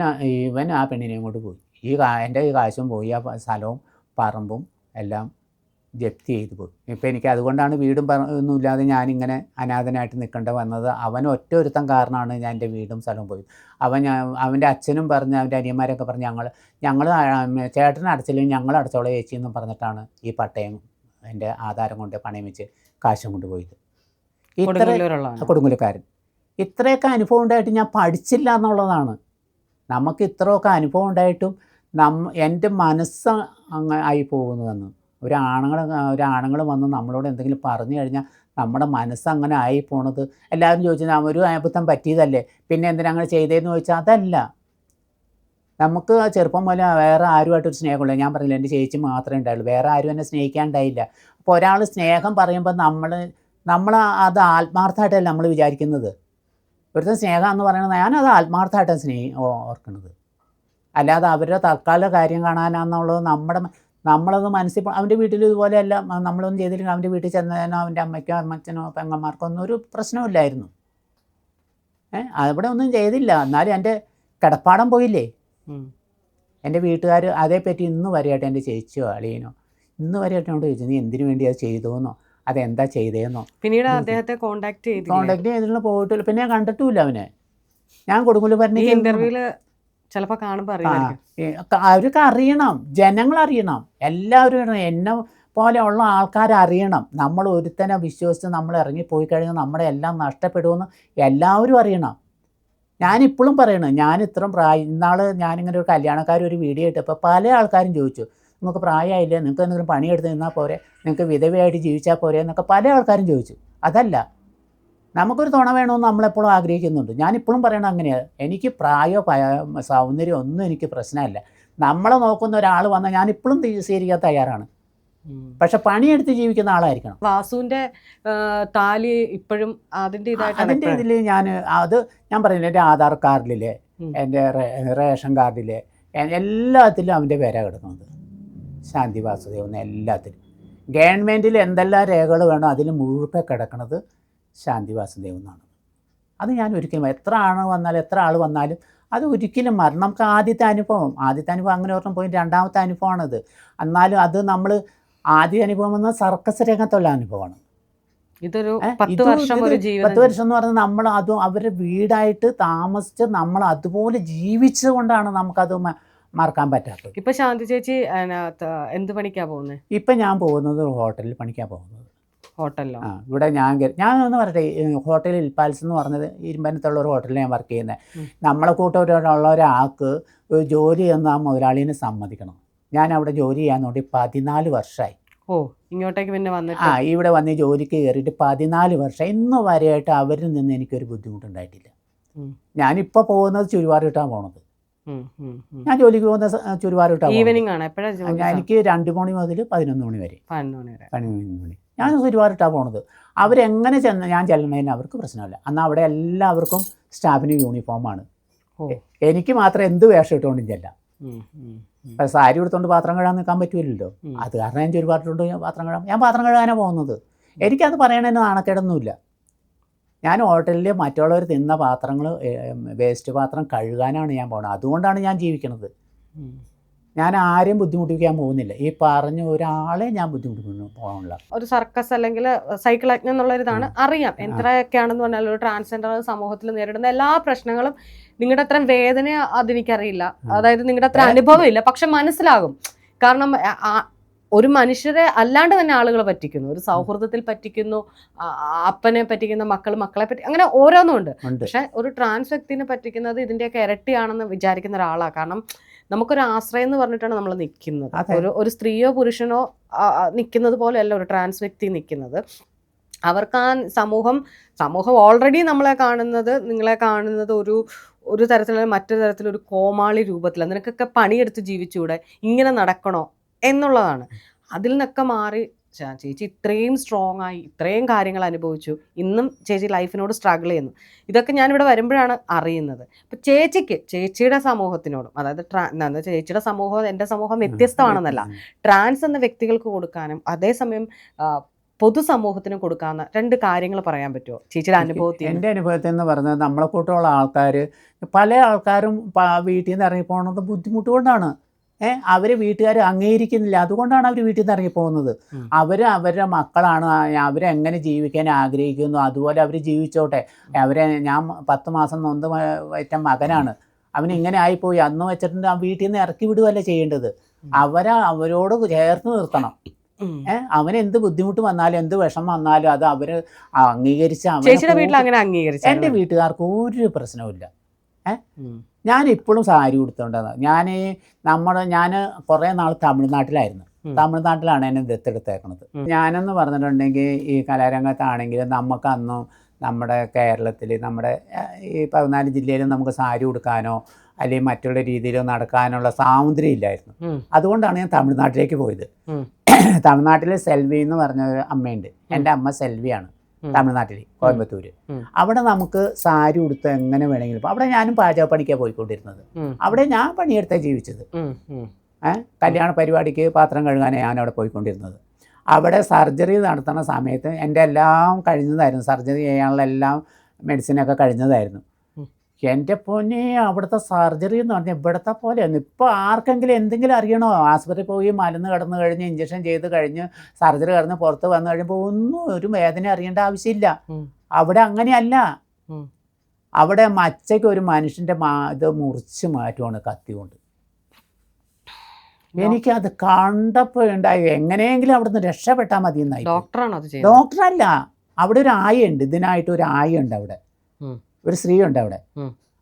ഇവൻ ആ പെണ്ണിനെയും കൊണ്ട് പോയി. ഈ കാ എന്റെ ഈ കാശും പോയി ആ സ്ഥലവും പറമ്പും എല്ലാം ജപ്തി ചെയ്തു പോയി. ഇപ്പം എനിക്ക് അതുകൊണ്ടാണ് വീടും പറ ഒന്നുമില്ലാതെ ഞാനിങ്ങനെ അനാഥനായിട്ട് നിൽക്കേണ്ട വന്നത്. അവൻ ഒറ്റ ഒരുത്തം കാരണമാണ് ഞാൻ എന്റെ വീടും സ്ഥലവും പോയത്. അവൻ അവന്റെ അച്ഛനും പറഞ്ഞ് അവന്റെ അനിയന്മാരൊക്കെ പറഞ്ഞ് ഞങ്ങൾ ഞങ്ങൾ ചേട്ടൻ അടച്ചില്ലെങ്കിൽ ഞങ്ങൾ അടച്ചോളെ ചേച്ചി എന്നും പറഞ്ഞിട്ടാണ് ഈ പട്ടയം എന്റെ ആധാരം കൊണ്ട് പണയം വെച്ച് കാശും കൊണ്ട് പോയത്. ഇത്ര കൊടുങ്ങല്ലൂർക്കാരൻ. ഇത്രയൊക്കെ അനുഭവം ഉണ്ടായിട്ട് ഞാൻ പഠിച്ചില്ല എന്നുള്ളതാണ്. നമുക്ക് ഇത്രയൊക്കെ അനുഭവം ഉണ്ടായിട്ടും നമ്മ എന്റെ മനസ്സ് അങ്ങ് ആയി പോകുന്നതെന്ന്. ഒരാണുങ്ങൾ ഒരാണുങ്ങൾ വന്ന് നമ്മളോട് എന്തെങ്കിലും പറഞ്ഞു കഴിഞ്ഞാൽ നമ്മുടെ മനസ്സ് അങ്ങനെ ആയി പോണത്. എല്ലാവരും ചോദിച്ചാൽ "ആ, ഒരു അബദ്ധം പറ്റിയതല്ലേ? പിന്നെ എന്തിനാ അങ്ങനെ ചെയ്തതെന്ന് ചോദിച്ചാൽ അതല്ല. നമുക്ക് ചെറുപ്പം പോലെ വേറെ ആരുമായിട്ടൊരു സ്നേഹമില്ല ഞാൻ പറഞ്ഞില്ല എന്റെ ചേച്ചി മാത്രമേ ഉണ്ടായുള്ളൂ. വേറെ ആരും എന്നെ സ്നേഹിക്കാണ്ടായില്ല അപ്പോൾ ഒരാൾ സ്നേഹം പറയുമ്പോൾ നമ്മൾ നമ്മൾ അത് ആത്മാർത്ഥമായിട്ടല്ല നമ്മൾ വിചാരിക്കുന്നത്? ഒരുത്തൻ സ്നേഹം എന്ന് പറയുന്നത് ഞാനത് ആത്മാർത്ഥമായിട്ടാണ് സ്നേഹി ഓർക്കുന്നത് അല്ലാതെ അവരുടെ തൽക്കാല കാര്യം കാണാനാണെന്നുള്ളത് നമ്മുടെ നമ്മളത് മനസ്സിൽ അവന്റെ വീട്ടിൽ ഇതുപോലെയല്ല നമ്മളൊന്നും ചെയ്തില്ലെങ്കിൽ അവന്റെ വീട്ടിൽ ചെന്നതിനോ അവന്റെ അമ്മയ്ക്കോ അമ്മച്ചനോ പെങ്ങന്മാർക്കോ ഒന്നും ഒരു പ്രശ്നമില്ലായിരുന്നു ഏ അവിടെ ഒന്നും ചെയ്തില്ല. എന്നാലും എന്റെ കിടപ്പാടം പോയില്ലേ. എന്റെ വീട്ടുകാർ അതേപ്പറ്റി ഇന്ന് വരെയായിട്ട് എന്റെ ചേച്ചിയോ അളിയനോ ഇന്ന് വരെയായിട്ട് എന്നോട് ചോദിച്ചു നീ എന്തിനു വേണ്ടി അത് ചെയ്തോന്നോ? അതെന്താ ചെയ്തേന്നോ? പിന്നീട് അദ്ദേഹത്തെ കോണ്ടാക്ട് ചെയ്തില്ല? കോണ്ടാക്ട് ചെയ്തിട്ടുള്ള പോയിട്ടില്ല. പിന്നെ ഞാൻ കണ്ടിട്ടുമില്ല അവനെ. ഞാൻ കൊടുങ്ങല്ലൂർ ഈ പറഞ്ഞ ഇന്റർവ്യൂൽ ചിലപ്പോ കാണുമ്പോ അറിയാം അവർക്ക് അറിയണം ജനങ്ങൾ അറിയണം. എല്ലാവരും എന്നെ ഉള്ള ആൾക്കാർ അറിയണം. നമ്മൾ ഒരുത്തനെ വിശ്വസിച്ച് നമ്മൾ ഇറങ്ങി പോയി കഴിഞ്ഞാൽ നമ്മുടെ എല്ലാം നഷ്ടപ്പെടുമെന്ന് എല്ലാവരും അറിയണം. ഞാനിപ്പോഴും പറയണം ഞാൻ ഇത്രയും പ്രായം ഇന്നാൾ ഞാനിങ്ങനെ ഒരു കല്യാണക്കാർ ഒരു വീഡിയോ ഇട്ടപ്പോൾ പല ആൾക്കാരും ചോദിച്ചു നിങ്ങൾക്ക് പ്രായമായില്ലേ? നിങ്ങൾക്ക് എന്തെങ്കിലും പണിയെടുത്ത് നിന്നാൽ പോരെ? നിങ്ങൾക്ക് വിധവയായിട്ട് ജീവിച്ചാൽ പോരെ? എന്നൊക്കെ പല ആൾക്കാരും ചോദിച്ചു. അതല്ല നമുക്കൊരു തുണ വേണമെന്ന് നമ്മളെപ്പോഴും ആഗ്രഹിക്കുന്നുണ്ട്. ഞാനിപ്പോഴും പറയണത് അങ്ങനെയാണ് എനിക്ക് പ്രായോ സൗന്ദര്യം ഒന്നും എനിക്ക് പ്രശ്നമല്ല. നമ്മളെ നോക്കുന്ന ഒരാൾ വന്നാൽ ഞാനിപ്പോഴും സ്വീകരിക്കാൻ തയ്യാറാണ്. പക്ഷെ പണിയെടുത്ത് ജീവിക്കുന്ന ആളായിരിക്കണം. വാസുവിന്റെ ആ, താലി ഇപ്പോഴും അതിന്റെ അതിന്റെ. ഇതിൽ ഞാൻ അത് ഞാൻ പറയുന്നത് എന്റെ ആധാർ കാർഡിലെ ഉം. എന്റെ റേഷൻ കാർഡിലെ എല്ലാത്തിലും അവന്റെ പേര കിടക്കുന്നത്. ശാന്തി വാസുദേവൻ എല്ലാത്തിലും. ഗവൺമെന്റിൽ എന്തെല്ലാം രേഖകൾ വേണോ അതിൽ മുഴുവൻ കിടക്കുന്നത് ശാന്തി വാസുദേവ് എന്നാണ്. അത് ഞാൻ ഒരിക്കലും എത്ര ആണ് വന്നാലും എത്ര ആൾ വന്നാലും അത് ഒരിക്കലും മരണം നമുക്ക് ആദ്യത്തെ അനുഭവം. ആദ്യത്തെ അനുഭവം അങ്ങനെ ഒരെണ്ണം പോയി രണ്ടാമത്തെ അനുഭവമാണത്. എന്നാലും അത് നമ്മൾ ആദ്യ അനുഭവം എന്ന സർക്കസ് രംഗത്തുള്ള അനുഭവമാണ്. ഇതൊരു പത്ത് വർഷം ഒരു പത്ത് ജീവിതം വർഷം എന്ന് പറഞ്ഞാൽ നമ്മൾ അത് അവരുടെ വീടായിട്ട് താമസിച്ച് നമ്മൾ അതുപോലെ ജീവിച്ചുകൊണ്ടാണ് നമുക്കത് മറക്കാൻ പറ്റാത്തത്. ഇപ്പൊ ശാന്തി ചേച്ചി എന്ത് പണിക്കാ പോകുന്നത് ഇപ്പം ഞാൻ പോകുന്നത് ഹോട്ടലിൽ പണിക്കാൻ പോകുന്നത്. ഹോട്ടലിലോ? ആ ഇവിടെ ഞാൻ ഞാൻ ഒന്ന് പറയട്ടെ ഹോട്ടൽ ഇൽപാൽസ് എന്ന് പറഞ്ഞത് ഇരുമ്പനത്തുള്ള ഒരു ഹോട്ടലിൽ ഞാൻ വർക്ക് ചെയ്യുന്നത്. നമ്മളെ കൂട്ടത്തിലുള്ള ഒരാൾക്ക് ഒരു ജോലി എന്ന് ആ മുതലാളിനെ സമ്മതിക്കണം. ഞാൻ അവിടെ ജോലി ചെയ്യാൻ വേണ്ടി പതിനാല് വർഷമായി ഓ ഇങ്ങോട്ടേക്ക് പിന്നെ വന്നിട്ട്? ആ ഇവിടെ വന്ന് ജോലിക്ക് കയറിയിട്ട് പതിനാല് വർഷം. ഇന്ന് വരെയായിട്ട് അവരിൽ നിന്ന് എനിക്കൊരു ബുദ്ധിമുട്ടുണ്ടായിട്ടില്ല. ഞാനിപ്പോൾ പോകുന്നത് ചുരിവാറിട്ടാണ് പോണത്. ഉം, ഉം, ഉം. ഞാൻ ജോലിക്ക് പോകുന്ന സ- ഇട്ടാ ഈവനിങ് ആണ്. എപ്പോഴാ ഞാൻ എനിക്ക് രണ്ട് മണി മുതൽ പതിനൊന്ന് മണി വരെ. പതിനൊന്ന് മണി വരെ. പതിനൊന്ന് മണി. ഞാൻ ചുരിവാറിട്ടാണ് പോണത്. അവരെങ്ങനെ ചെന്ന് ഞാൻ ചെല്ലണതിന് അവർക്ക് പ്രശ്നമില്ല. എന്നാൽ അവിടെ എല്ലാവർക്കും സ്റ്റാഫിന് യൂണിഫോമാണ് എനിക്ക് മാത്രം എന്ത് വേഷം ഇട്ടുകൊണ്ടും ചെല്ലാം. ഉം. സാരി എടുത്തുകൊണ്ട് പാത്രം കഴുകാൻ നിൽക്കാൻ പറ്റില്ലല്ലോ അത് കാരണം ഞാൻ കൊണ്ട് ഞാൻ പാത്രം കഴുകാം ഞാൻ പാത്രം കഴുകാനാണ് പോകുന്നത്. എനിക്കത് പറയണതിന് നാണക്കേടൊന്നുമില്ല. ഞാൻ ഹോട്ടലിൽ മറ്റുള്ളവർ തിന്ന പാത്രങ്ങൾ വേസ്റ്റ് പാത്രം കഴുകാനാണ് ഞാൻ പോകുന്നത് അതുകൊണ്ടാണ് ഞാൻ ജീവിക്കുന്നത്. ഞാൻ ആരെയും ബുദ്ധിമുട്ടിക്കാൻ പോകുന്നില്ല. ഈ പറഞ്ഞ ഒരാളെ ഞാൻ ബുദ്ധിമുട്ടിക്കുന്നു പോകാനുള്ള. ഒരു സർക്കസ് അല്ലെങ്കിൽ സൈക്കിൾ യജ്ഞം എന്നുള്ള ഒരിതാണ് ഇതാണ് അറിയാം. എത്രയൊക്കെയാണെന്ന് പറഞ്ഞാൽ ഒരു ട്രാൻസ്ജെൻഡർ സമൂഹത്തിൽ നേരിടുന്ന എല്ലാ പ്രശ്നങ്ങളും നിങ്ങളുടെ അത്ര വേദന അതെനിക്കറിയില്ല. അതായത് നിങ്ങളുടെ അത്ര അനുഭവം ഇല്ല പക്ഷെ മനസ്സിലാകും. കാരണം ഒരു മനുഷ്യരെ അല്ലാണ്ട് തന്നെ ആളുകളെ പറ്റിക്കുന്നു. ഒരു സൗഹൃദത്തിൽ പറ്റിക്കുന്നു. അപ്പനെ പറ്റിക്കുന്ന മക്കൾ മക്കളെ പറ്റി അങ്ങനെ ഓരോന്നും ഉണ്ട്. ഉണ്ട്. പക്ഷെ ഒരു ട്രാൻസ് വ്യക്തിനെ പറ്റിക്കുന്നത് ഇതിന്റെയൊക്കെ ഇരട്ടിയാണെന്ന് വിചാരിക്കുന്ന ഒരാളാണ് കാരണം നമുക്കൊരു ആശ്രയം എന്ന് പറഞ്ഞിട്ടാണ് നമ്മൾ നിൽക്കുന്നത്. ഒരു ഒരു സ്ത്രീയോ പുരുഷനോ നിൽക്കുന്നത് പോലെയല്ല ഒരു ട്രാൻസ് വ്യക്തി നിൽക്കുന്നത്. അവർക്ക് ആ സമൂഹം സമൂഹം ഓൾറെഡി നമ്മളെ കാണുന്നത് നിങ്ങളെ കാണുന്നത് ഒരു ഒരു തരത്തിലുള്ള മറ്റൊരു തരത്തിലൊരു കോമാളി രൂപത്തിൽ നിനക്കൊക്കെ പണിയെടുത്ത് ജീവിച്ചൂടെ? ഇങ്ങനെ നടക്കണോ? എന്നുള്ളതാണ്. അതിൽ നിന്നൊക്കെ മാറി ചേച്ചി ഇത്രയും സ്ട്രോങ് ആയി ഇത്രയും കാര്യങ്ങൾ അനുഭവിച്ചു. ഇന്നും ചേച്ചി ലൈഫിനോട് സ്ട്രഗിൾ ചെയ്യുന്നു. ഇതൊക്കെ ഞാനിവിടെ വരുമ്പോഴാണ് അറിയുന്നത്. അപ്പം ചേച്ചിക്ക് ചേച്ചിയുടെ സമൂഹത്തിനോടും അതായത് ട്രാ ചേച്ചിയുടെ സമൂഹം എന്റെ സമൂഹം വ്യത്യസ്തമാണെന്നല്ല. ട്രാൻസ് എന്ന വ്യക്തികൾക്ക് കൊടുക്കാനും അതേസമയം പൊതുസമൂഹത്തിന് കൊടുക്കാവുന്ന രണ്ട് കാര്യങ്ങൾ പറയാൻ പറ്റുമോ? ചേച്ചിയുടെ അനുഭവത്തിൽ? എന്റെ അനുഭവത്തിൽ എന്ന് പറഞ്ഞാൽ നമ്മളെ കൂട്ടുള്ള ആൾക്കാർ പല ആൾക്കാരും വീട്ടിൽ നിന്ന് ഇറങ്ങി ബുദ്ധിമുട്ട് കൊണ്ടാണ്. ഏഹ് അവർ വീട്ടുകാർ അംഗീകരിക്കുന്നില്ല. അതുകൊണ്ടാണ് അവർ വീട്ടിൽ നിന്ന് ഇറങ്ങിപ്പോകുന്നത്. പോകുന്നത് അവർ അവരുടെ മക്കളാണ്. അവരെങ്ങനെ ജീവിക്കാൻ ആഗ്രഹിക്കുന്നു? അതുപോലെ അവർ ജീവിച്ചോട്ടെ. അവരെ ഞാൻ പത്ത് മാസം നൊന്ത് വറ്റ മകനാണ്. അവൻ ഇങ്ങനെ ആയിപ്പോയി. അന്ന് വെച്ചിട്ടുണ്ട് ആ വീട്ടിൽ നിന്ന് ഇറക്കി വിടുകയല്ല ചെയ്യേണ്ടത്. അവരെ അവരോട് ചേർത്ത് നിർത്തണം. ഏഹ് അവന് എന്ത് ബുദ്ധിമുട്ട് വന്നാലും എന്ത് വിഷമം വന്നാലും അത് അവർ അംഗീകരിച്ച് എന്റെ ചേച്ചിയുടെ വീട്ടിൽ പ്രശ്നവും ഇല്ല അംഗീകരിച്ചു ഞാൻ ഇപ്പോഴും സാരി ഉടുത്തോണ്ടത്. ഞാൻ നമ്മുടെ ഞാൻ കുറേ നാൾ തമിഴ്നാട്ടിലായിരുന്നു. തമിഴ്നാട്ടിലാണ് എന്നെ ദത്തെടുത്തേക്കുന്നത്. ഞാനെന്ന് പറഞ്ഞിട്ടുണ്ടെങ്കിൽ ഈ കലാരംഗത്താണെങ്കിൽ നമുക്ക് അന്നും നമ്മുടെ കേരളത്തിൽ നമ്മുടെ ഈ പതിനാല് ജില്ലയിൽ നമുക്ക് സാരി ഉടുക്കാനോ അല്ലെങ്കിൽ മറ്റുള്ള രീതിയിലോ നടക്കാനുള്ള സ്വാതന്ത്ര്യം ഇല്ലായിരുന്നു. അതുകൊണ്ടാണ് ഞാൻ തമിഴ്നാട്ടിലേക്ക് പോയത്. തമിഴ്നാട്ടിലെ തമിഴ്നാട്ടിൽ സെൽവി എന്ന് പറഞ്ഞ ഒരു അമ്മയുണ്ട് എന്റെ അമ്മ സെൽവിയാണ്. തമിഴ്നാട്ടിൽ കോയമ്പത്തൂര്. അവിടെ നമുക്ക് സാരി ഉടുത്ത് എങ്ങനെ വേണമെങ്കിലും അവിടെ ഞാനും പാചക പണിക്കാണ് പോയിക്കൊണ്ടിരുന്നത്. അവിടെ ഞാൻ പണിയെടുത്ത ജീവിച്ചത്. ഏഹ് കല്യാണ പരിപാടിക്ക് പാത്രം കഴുകാനാണ് ഞാൻ അവിടെ പോയിക്കൊണ്ടിരുന്നത്. അവിടെ സർജറി നടത്തുന്ന സമയത്ത് എന്റെ എല്ലാം കഴിഞ്ഞതായിരുന്നു. സർജറി ചെയ്യാനുള്ള എല്ലാം മെഡിസിനൊക്കെ കഴിഞ്ഞതായിരുന്നു. എന്റെ പൊന്നെ അവിടുത്തെ സർജറി എന്ന് പറഞ്ഞാൽ ഇവിടുത്തെ പോലെയാണ് ഇപ്പോൾ ആർക്കെങ്കിലും എന്തെങ്കിലും അറിയണോ? ആശുപത്രി പോയി മരുന്ന് കടന്ന് കഴിഞ്ഞ് ഇഞ്ചക്ഷൻ ചെയ്ത് കഴിഞ്ഞ് സർജറി കടന്ന് പുറത്ത് വന്നു കഴിയുമ്പോൾ ഒന്നും ഒരു വേദന അറിയേണ്ട ആവശ്യമില്ല. അവിടെ അങ്ങനെയല്ല. അവിടെ മച്ചയ്ക്ക് ഒരു മനുഷ്യന്റെ മാ ഇത് മുറിച്ച് മാറ്റുവാണ് കത്തി കൊണ്ട്. എനിക്കത് കണ്ടപ്പോൾ ഉണ്ടായി. എങ്ങനെയെങ്കിലും അവിടുന്ന് രക്ഷപ്പെട്ടാൽ മതി എന്നായി ഡോക്ടറാണോ ഡോക്ടറല്ല. അവിടെ ഒരു ആയുണ്ട് ഇതിനായിട്ട് ഒരു ആയുണ്ട് അവിടെ. ഒരു സ്ത്രീ ഉണ്ട് അവിടെ.